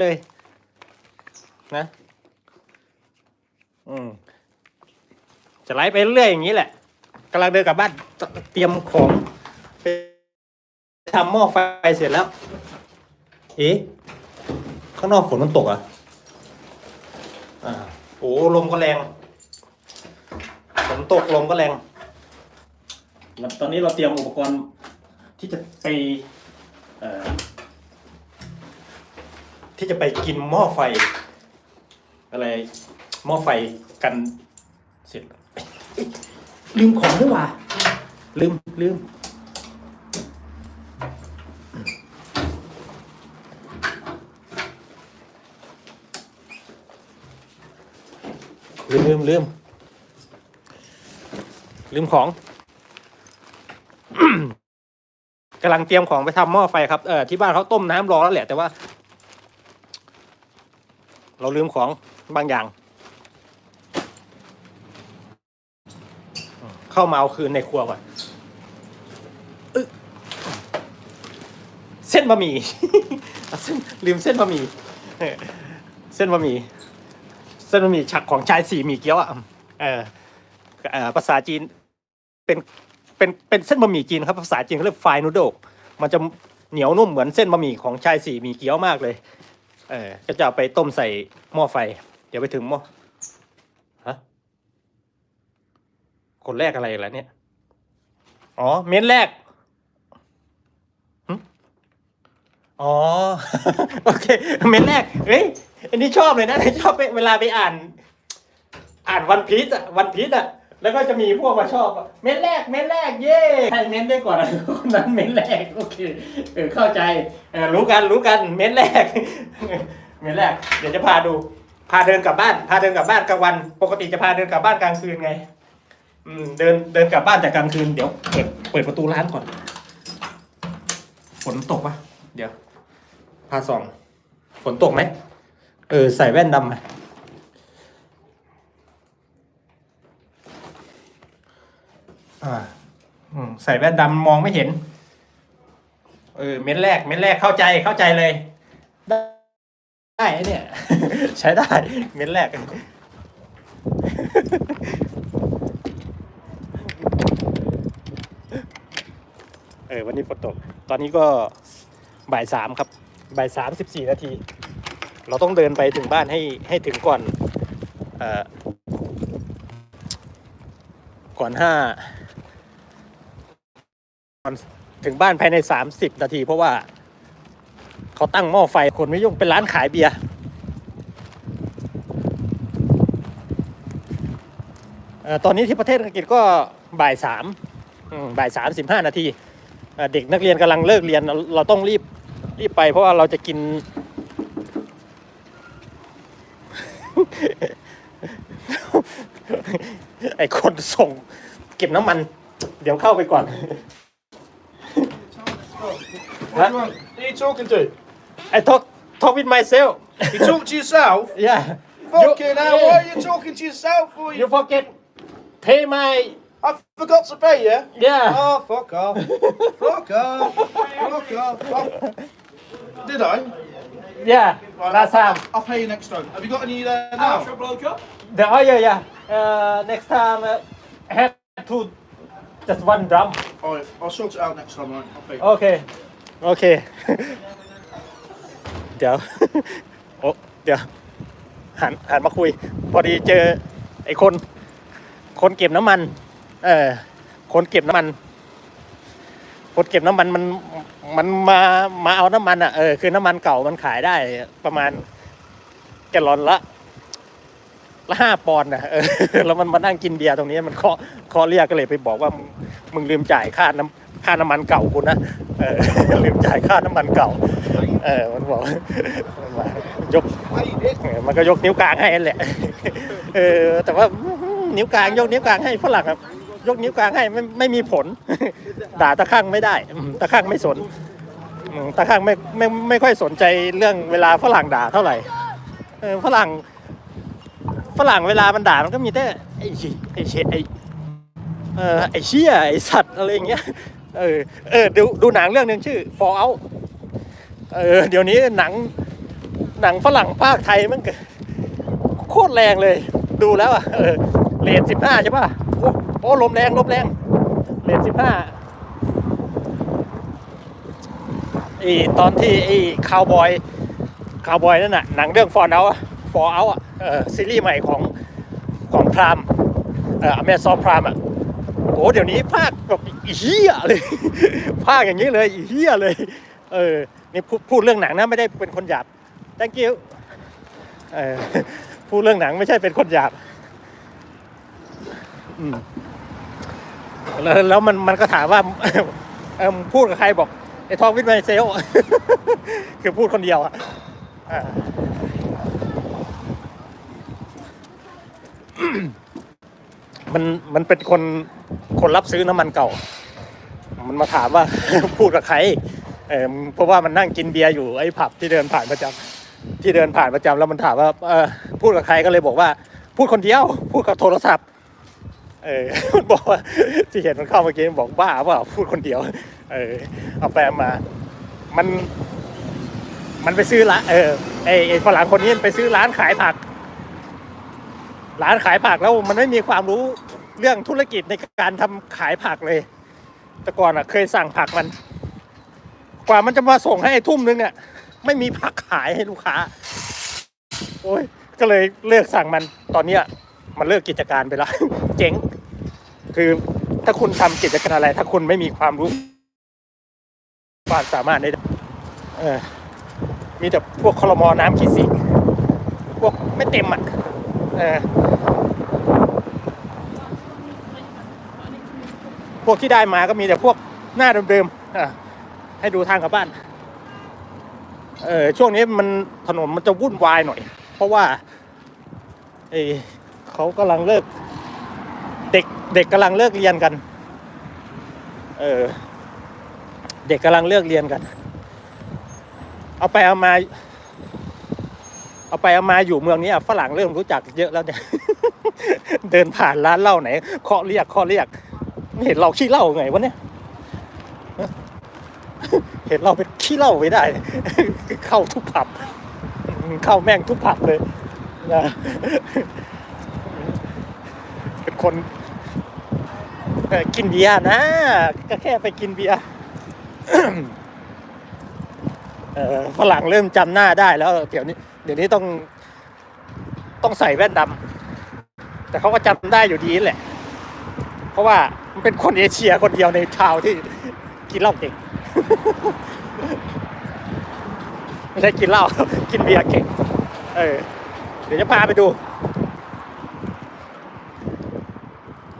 เลยนะ อืมจะไล่ไปเรื่อยอย่างนี้แหละกำลังเดินกลับบ้านเตรียมของไปทำหม้อไฟเสร็จแล้ว เอ๊ะข้างนอกฝนมันตกอะอ่าโอ้ลมก็แรงฝนตกลมก็แรงตอนนี้เราเตรียมอุปกรณ์ที่จะไป ที่จะไปกินหม้อไฟ อะไรหม้อไฟกันเสร็จลืมของด้วยว่ะลืมลืมลืมลืมลืมลืมของกำลังเตรียมของไปทำหม้อไฟครับเออที่บ้านเขาต้มน้ำรอแล้วแหละแต่ว่า เราลืมของบางอย่าง เข้ามาเอาคืนในครัวก่อนเส้นบะหมี่เส้นลืมเส้นบะหมี่เส้นบะหมี่เส้นบะหมี่ฉักของชายสี่หมี่เกี๊ยวอะเออภาษาจีนเป็นเป็นเป็นเส้นบะหมี่จีนครับภาษาจีนเขาเรียกไฟนูโดมันจะเหนียวนุ่มเหมือนเส้นบะหมี่ของชายสี่หมี่เกี๊ยวมากเลย เออก็จะเอาไปต้มใส่หม้อไฟ เดี๋ยวไปถึงหม้อฮะคนแรกอะไรแล้วเนี่ย อ๋อ เม้นแรกอ๋อ โอเค เม้นแรกเฮ้ยอันนี้ชอบเลยนะชอบเวลาไปอ่าน อ่านวันพีซอะวันพีซอะ แล้วก็จะมีพวกมาชอบ เม้นแรกเม้นแรกเย่ใครเม้นได้ก่อนอะคนนั้นเม้นแรกโอเคเออเข้าใจเออรู้กันรู้กันเม้นแรก เม้นแรก เดี๋ยวจะพาดู พาเดินกลับบ้าน พาเดินกลับบ้านกลางวัน ปกติจะพาเดินกลับบ้านกลางคืนไง อืมเดินเดินกลับบ้านแต่กลางคืนเดี๋ยวเปิดเปิดประตูร้านก่อนฝนตกปะเดี๋ยวพาส่องฝนตกไหมเออใส่แว่นดำไหม อ่าอืมใส่แว่นดำมองไม่เห็น เออ เม็ดแรก เม็ดแรกเข้าใจเข้าใจเลย ได้ได้ไอ้เนี่ย ใช้ได้ เม็ดแรก เออวันนี้ฝนตก ตอนนี้ก็บ่ายสามครับ บ่ายสามสิบสี่นาที เราต้องเดินไปถึงบ้านให้ให้ถึงก่อน เอ่อ ก่อนห้า ถึงบ้านภายในสามสิบนาที เพราะว่าเขาตั้งหม้อไฟคนไม่ยุ่งเป็นร้านขายเบียร์ตอนนี้ที่ประเทศอังกฤษก็บ่ายสามบ่ายสามสิบห้านาที เด็กนักเรียนกำลังเลิกเรียนเราเราต้องรีบรีบไปเพราะว่าเราจะกิน ไอคนส่งเก็บน้ำมัน เดี๋ยวเข้าไปก่อน Who are you talking to? I talk talk with myself. You talk to yourself? yeah. Fucking hell, why are you talking to yourself for? You You, fucking pay my I forgot to pay you. yeah. Oh, fuck off. fuck off. Fuck off. Fuck- Did I? yeah. Right, Last I'll- time. I'll pay you next time. Have you got any there now? The oh yeah yeah. Uh, next time uh, I have to just one drum Alright, I'll sort it out next time, right? I'll pay you. โอเคโอเคเดี๋ยว โอ้เดี๋ยว หันหันมาคุย พอดีเจอ ไอ้คน คนเก็บน้ำมัน เออ คนเก็บน้ำมัน คนเก็บน้ำมันมัน มันมา มาเอาน้ำมันอะ เออ คือน้ำมันเก่ามันขายได้ประมาณแกลลอนละ ละห้าปอนด์นะเออแล้วมันมานั่งกินเบียร์ตรงนี้มันเคาะเคาะเรียกก็เลยไปบอกว่ามึงลืมจ่ายค่าน้ำค่าน้ำมันเก่ากูนะเออลืมจ่ายค่าน้ำมันเก่า เออมันบอกมันมายกเออมันก็ยกนิ้วกลางให้นั่นแหละเออแต่ว่านิ้วกลางยกนิ้วกลางให้ฝรั่งครับ ยกนิ้วกลางให้ไม่ไม่มีผล ด่าตะข้างไม่ได้ตะข้างไม่สนตะข้างไม่ไม่ไม่ค่อยสนใจเรื่องเวลาฝรั่งด่าเท่าไหร่ฝรั่ง ฝรั่งเวลามันด่ามันก็มีแต่ไอ้ชิไอ้เชไอ้เออไอ้เชี่ยไอ้สัตว์อะไรอย่างเงี้ยเออเออดูดูหนังเรื่องหนึ่งชื่อ Fall Out เออเดี๋ยวนี้หนังหนังฝรั่งภาคไทยมันโคตรแรงเลย ดูแล้วอะเออเลนสิบห้าใช่ป่ะโอ้ลมแรงลมแรงเลนสิบห้าไอตอนที่ไอคาวบอยคาวบอยนั่นน่ะหนังเรื่องฟอร์เอาฟอร์เอาอะ ซีรีส์ใหม่ของของพรามเอออเมซอนพรามอะโอ้เดี๋ยวนี้ภาคแบบอีเหี้ยเลยภาคอย่างนี้เลยอีเหี้ยเลย เออนี่พูดเรื่องหนังนะไม่ได้เป็นคนหยาบ thank you เออพูดเรื่องหนังไม่ใช่เป็นคนหยาบแล้วแล้วมันมันก็ถามว่าพูดกับใครบอกไอ้ทองวิทย์ไมเซล คือพูดคนเดียวอะอ่า มันมันเป็นคนคนรับซื้อน้ำมันเก่า มันมาถามว่า พูดกับใครเออเพราะว่ามันนั่งกินเบียร์อยู่ไอ้ผับที่เดินผ่านประจำที่เดินผ่านประจำแล้วมันถามว่าเออพูดกับใครก็เลยบอกว่า พูดคนเดียว พูดกับโทรศัพท์ เออมันบอกว่าที่เห็นมันเข้าเมื่อกี้มันบอกบ้าเปล่าพูดคนเดียว เออเอาแปลมา มัน มันไปซื้อละเออไอไอฝรั่งคนนี้ไปซื้อร้านขายผัก ร้านขายผักแล้วมันไม่มีความรู้เรื่องธุรกิจในการทำขายผักเลย แต่ก่อนอะ เคยสั่งผักมัน กว่ามันจะมาส่งให้ทุ่มนึงเนี่ยไม่มีผักขายให้ลูกค้า โอ้ยก็เลยเลิกสั่งมันตอนเนี้ยมันเลิกกิจการไปแล้วเจ๊ง คือถ้าคุณทำกิจการอะไร ถ้าคุณไม่มีความรู้ความสามารถในมีแต่พวกคลมอน้ำขีดสีพวกไม่เต็มอะ พวกที่ได้มาก็มีแต่พวกหน้าเดิมๆให้ดูทางกลับบ้าน เออช่วงนี้มันถนนมันจะวุ่นวายหน่อย เพราะว่าเออเขากำลังเลิก เด็กเด็กกำลังเลิกเรียนกัน เออ เด็กกำลังเลิกเรียนกัน เอาไปเอามา เอาไปเอามาอยู่เมืองนี้ฝรั่งเริ่มรู้จักเยอะแล้วเนี่ยเดินผ่านร้านเหล้าไหนเคาะเรียกเคาะเรียก ไม่เห็นเราขี้เหล้าไงวะเนี่ยเห็นเราเป็นขี้เหล้าไม่ได้ เข้าทุกผับ เข้าแม่งทุกผับเลยนะเป็นคนกินเบียร์นะ ก็แค่ไปกินเบียร์ฝรั่งเริ่มจำหน้าได้แล้วเดี๋ยวนี้ ดี๋ยวนี้ต้องต้องใส่แว่นดำแต่เขาก็จำได้อยู่ดีแหละ เพราะว่ามันเป็นคนเอเชียคนเดียวในชาวที่กินเหล้าเก่งไม่ใช่กินเหล้ากินเบียร์เก่ง เออ เดี๋ยวจะพาไปดู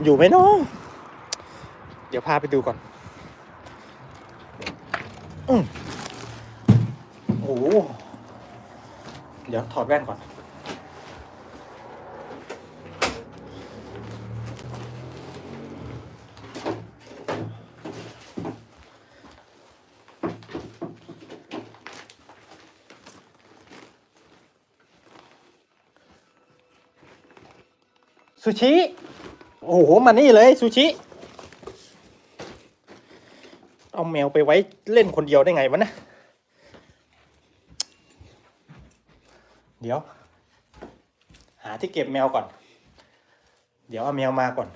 อยู่ไหมน้องเดี๋ยวพาไปดูก่อน อืมโอ้โห เดี๋ยวถอดแว่นก่อน ซูชิ โอ้โห มานี่เลย ซูชิ เอาแมวไปไว้เล่นคนเดียวได้ไงวะนะ ดี๋ยว หาที่เก็บแมวก่อน เดี๋ยวเอาแมวมาก่อน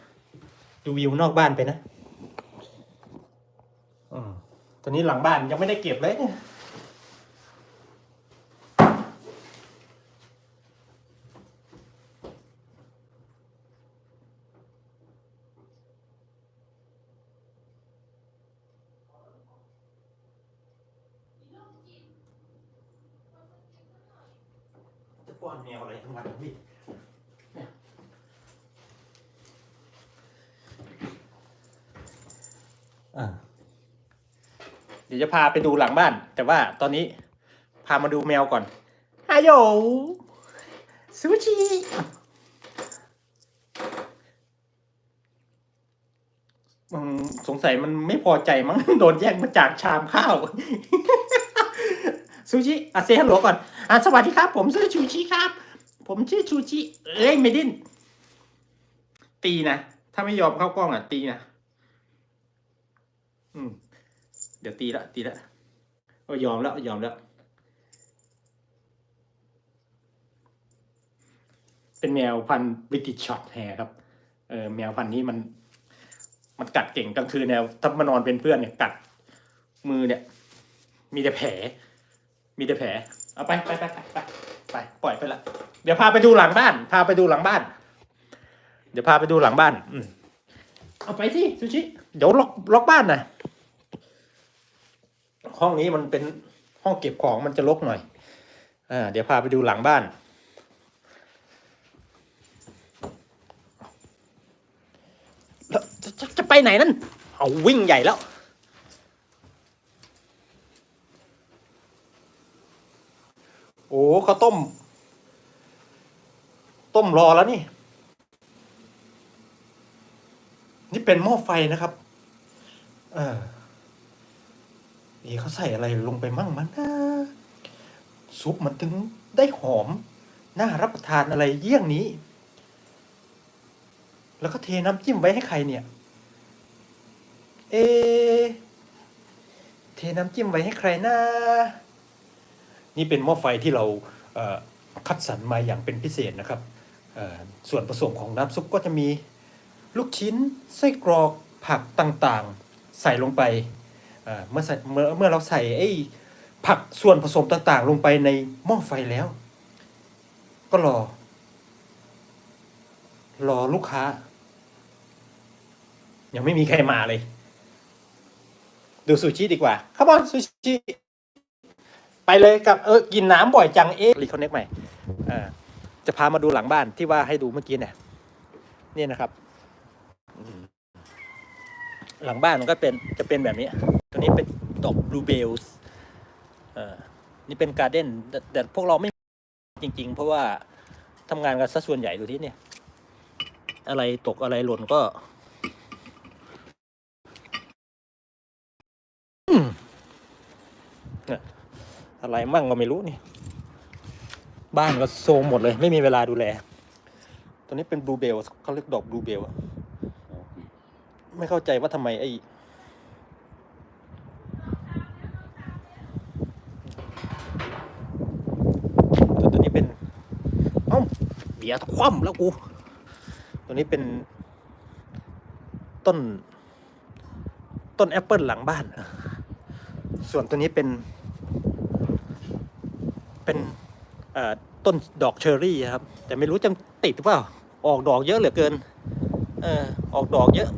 ดูวิวนอกบ้านไปนะ อืมตอนนี้หลังบ้านยังไม่ได้เก็บเลย ป้อนแมวอะไรทั้งวันพี่เนี่ยอะเดี๋ยวจะพาไปดูหลังบ้าน แต่ว่าตอนนี้พามาดูแมวก่อนฮัลโหลซูชิอืมสงสัยมันไม่พอใจมั้งโดนแย่งมาจากชามข้าว ซูชิอะเซฮัลโหลก่อนอะสวัสดีครับ ผมชื่อชูชิครับ ผมชื่อชูชิเอ้ยไม่ดิ้นตีนะถ้าไม่ยอมเข้ากล้องอะตีนะอืม เดี๋ยวตีละตีละโอ้ยยอมแล้วยอมแล้ว เป็นแมวพันธุ์บริติชช็อตแฮร์ครับ เออแมวพันธุ์นี้มัน มันกัดเก่งกลางคืนแนวถ้ามานอนเป็นเพื่อนเนี่ยกัดมือเนี่ย มีแต่แผล มีแต่แผลเอาไปไปไปไปไปไปปล่อยไปละเดี๋ยวพาไปดูหลังบ้าน พาไปดูหลังบ้าน เดี๋ยวพาไปดูหลังบ้าน อืมเอาไปสิซูชิ เดี๋ยวล็อกล็อกบ้านนะห้องนี้มันเป็นห้องเก็บของมันจะรกหน่อยอ่าเดี๋ยวพาไปดูหลังบ้านแล้วจะจะจะไปไหนนั่นเอาวิ่งใหญ่แล้ว อ้ข้าวต้ม ต้มรอแล้วนี่ นี่เป็นหม้อไฟนะครับ เออเอ๊ะเขาใส่อะไรลงไปมั่งมันนะซุปมันถึงได้หอม น่ารับประทานอะไรเยี่ยงนี้ แล้วก็เทน้ำจิ้มไว้ให้ใครเนี่ย เอ เทน้ำจิ้มไว้ให้ใครนะ นี่เป็นหม้อไฟที่เราคัดสรรมาอย่างเป็นพิเศษนะครับ ส่วนผสมของน้ำซุปก็จะมีลูกชิ้นไส้กรอกผักต่างๆ ใส่ลงไปเอ่อเมื่อใส่เมื่อเมื่อเราใส่ไอ้ผักส่วนผสมต่างๆ ลงไปในหม้อไฟแล้ว ก็รอ รอลูกค้า ยังไม่มีใครมาเลย ดูซูชิดีกว่าขบอนซูชิ ไปเลยกับเออกินน้ำบ่อยจังเอ๊ะรีคอนเน็กใหม่อ่าจะพามาดูหลังบ้านที่ว่าให้ดูเมื่อกี้เนี่ยนี่นะครับ หลังบ้านมันก็เป็นจะเป็นแบบนี้ ตัวนี้เป็นดอกบลูเบลส์เอ่านี่เป็นการ์เด้นแต่แต่พวกเราไม่จริง ๆ เพราะว่าทำงานกันซะส่วนใหญ่ดูที่เนี่ย อะไรตกอะไรหล่นก็ อืมเนี่ย อะไรมั่งก็ไม่รู้นี่ บ้านก็โซมหมดเลย ไม่มีเวลาดูแล ตัวนี้เป็นบลูเบลเขาเรียกดอกบลูเบลอะไม่เข้าใจว่าทำไมไอ้ต่ตัวนี้เป็นเอ้าเบียคว่ำแล้วกู ตัวนี้เป็น ต้น ต้นแอปเปิลหลังบ้าน ส่วนตัวนี้เป็น เป็นเอ่อต้นดอกเชอร์รี่ครับ แต่ไม่รู้จะติดหรือเปล่าออกดอกเยอะเหลือเกินเออออกดอกเยอะ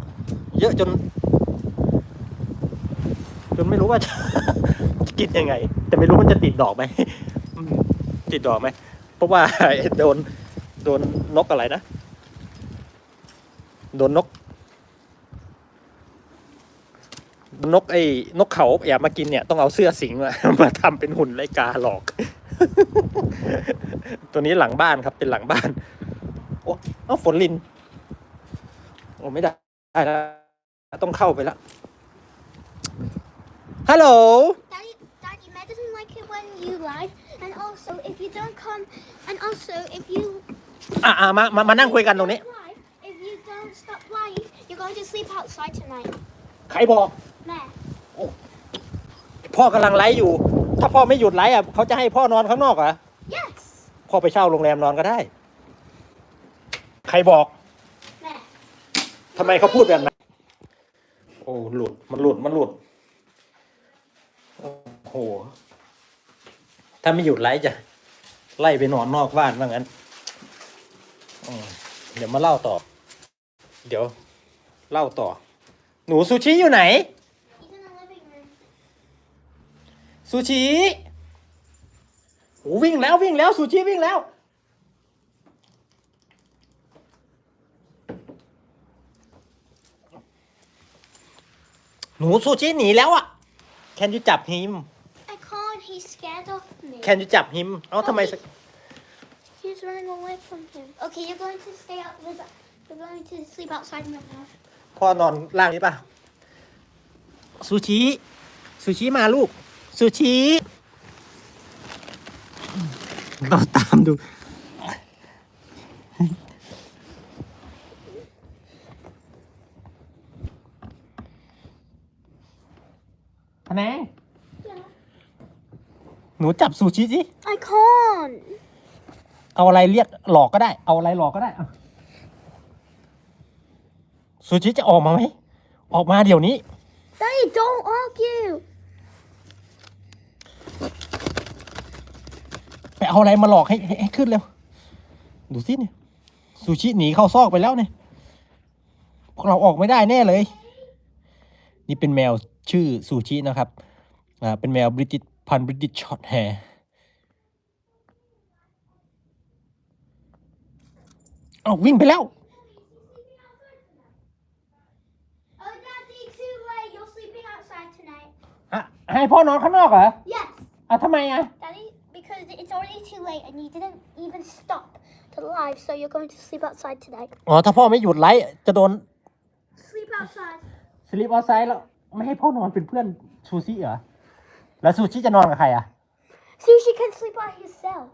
เยอะจน จนไม่รู้ว่าจะจะ กินยังไง แต่ไม่รู้มันจะติดดอกไหมอืมติดดอกไหมเพราะว่า โดนโดนนกอะไรนะโดนนก นกไอ้นกเขาแอบมากินเนี่ยต้องเอาเสื้อสิงมา มาทำเป็นหุ่นไลกาหลอก ตัวนี้หลังบ้านครับ เป็นหลังบ้าน โอ้เอาฝนลิน โอ้ไม่ได้ได้แล้วต้องเข้าไปแล้วฮัลโหล Daddy, Daddy, Matt doesn't like it when you live, and also if you don't come, and also if you อะอะมามามานั่งคุยกันตรงนี้ live, if you don't stop live, you're going to sleep outside tonight. ใครบอก Matt. พ่อกำลังไลฟ์อยู่ ถ้าพ่อไม่หยุดไลฟ์อะเขาจะให้พ่อนอนข้างนอกเหรอ Yes. พ่อไปเช่าโรงแรมนอนก็ได้ ใครบอก Matt. ทำไมเขาพูดแบบนั้นโอ้หลุดมันหลุดมันหลุดโอ้โหถ้าไม่หยุดไล่จะไล่ไปนอนนอกบ้านว่างั้นอืมเดี๋ยวมาเล่าต่อ เดี๋ยว เล่าต่อ หนูซูชิอยู่ไหน He's in the living room. ซูชิโอ้วิ่งแล้ววิ่งแล้วซูชิวิ่งแล้ว หนูซูชิหนีแล้วอะ Can you จับ him I can't. He's scared of me. Can you จับ him เอ้าทำไม He's running away from him. Okay, you're going to stay out. Live, you're going to sleep outside right now. พ่อนอนล่างนี้ป่ะ ซูชิ ซูชิมาลูก ซูชิเราตามดูพะแนงหนูจับซูชิสิ I can't. เอาอะไรเรียกหลอกก็ได้ เอาอะไรหลอกก็ได้เอาซูชิจะออกมาไหม ออกมาเดี๋ยวนี้ Daddy, don't argue. ไป เอาอะไรมาหลอกให้ให้ให้ขึ้นเร็ว ดูสิเนี่ยซูชิหนีเข้าซอกไปแล้วเนี่ยพวกเราออกไม่ได้แน่เลย นี่เป็นแมวชื่อซูชินะครับอ่าเป็นแมวบริติชพันบริติชช็อตแฮร์เอาวิ่งไปแล้ว Oh, Daddy, too late. You're sleeping outside tonight. อะให้พ่อนอนข้างนอกเหรอ Yes. อะทำไมอะ Daddy, because it's already too late and you didn't even stop the live, so you're going to sleep outside tonight. อ๋อถ้าพ่อไม่หยุดไลฟ์จะโดน Sleep outside. สลิปออไซด์แล้วไม่ให้พ่อนอนเป็นเพื่อนซูชิเหรอ แล้วซูชิจะนอนกับใครอะ Sushi can sleep by himself.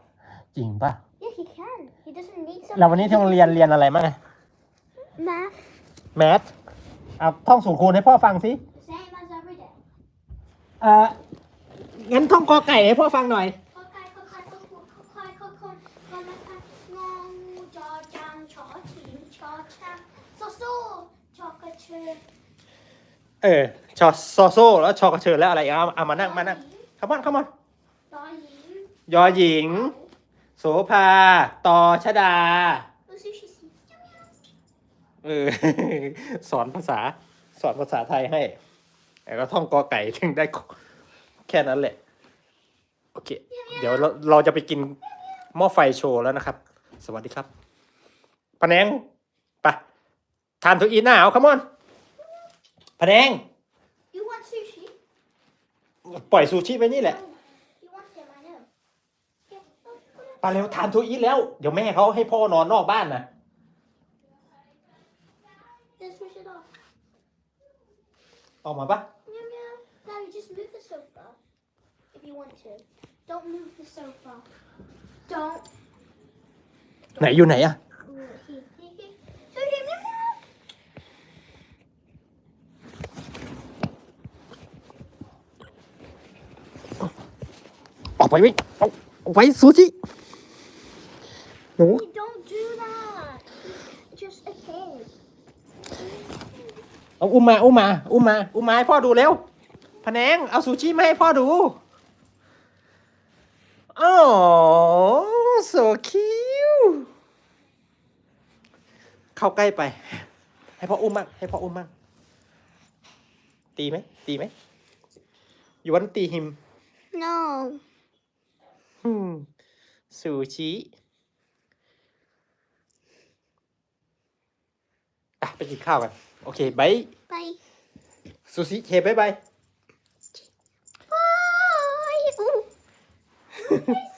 จริงป่ะ Yeah, he can. He doesn't need some แล้ววันนี้ที่โรงเรียนเรียนอะไรบ้างอะ math. แมทเอาท่องสูตรคูณให้พ่อฟังสิ Same as every day. เอ่องั้นท่องกอไก่ให้พ่อฟังหน่อย Okay, okay, okay, okay, okay, okay. Ngong, jaw, jang, chaw, chin, chaw, chang. So, so, chocolate chip. เออชอโซโซแล้วชอกระเชิญแล้วอะไรอีกเอาเอามานั่งมานั่งขมอนขมอน Darling. ยอหญิง โสภาตอชดาเออ สอนภาษา สอนภาษาไทยให้แต่ก็ท่องกอไก่ถึงได้แค่นั้นแหละ โอเค เดี๋ยวเราเราจะไปกินหม้อไฟโชว์แล้วนะครับ สวัสดีครับพะแนงไปทานทูอีหนาเอาคัมอน พะแนง You want sushi? ปล่อยซูชิไปนี่แหละ You want him, I know. Yeah. oh, come on. ไปเร็วทานทูอีแล้ว เดี๋ยวแม่เขาให้พ่อนอนนอกบ้านนะ Just switch it off. ออกมาปะ Meow, meow. Daddy, just move the sofa. If you want to. Don't move the sofa. Don't. ไหนอยู่ไหนอะ Ooh, he, he, he. Sushi, meow, meow. ออก ไปไว้เอาเอาไว้ซูชิหนู Hey, don't do that. He's just a kid. เอาอุ้มมาอุ้มมาอุ้มมาอุ้มมาให้พ่อดูเร็วพะแนงเอาซูชิมาให้พ่อดูอ๋อ so cute เข้าใกล้ไป ให้พ่ออุ้มบ้างให้พ่ออุ้มบ้างตีไหมตีไหมยูวันตีหิม No. อืมซูชิอะไปกินข้าวกัน โอเคบาย Bye. ซูชิเคบายบาย Bye. Ooh.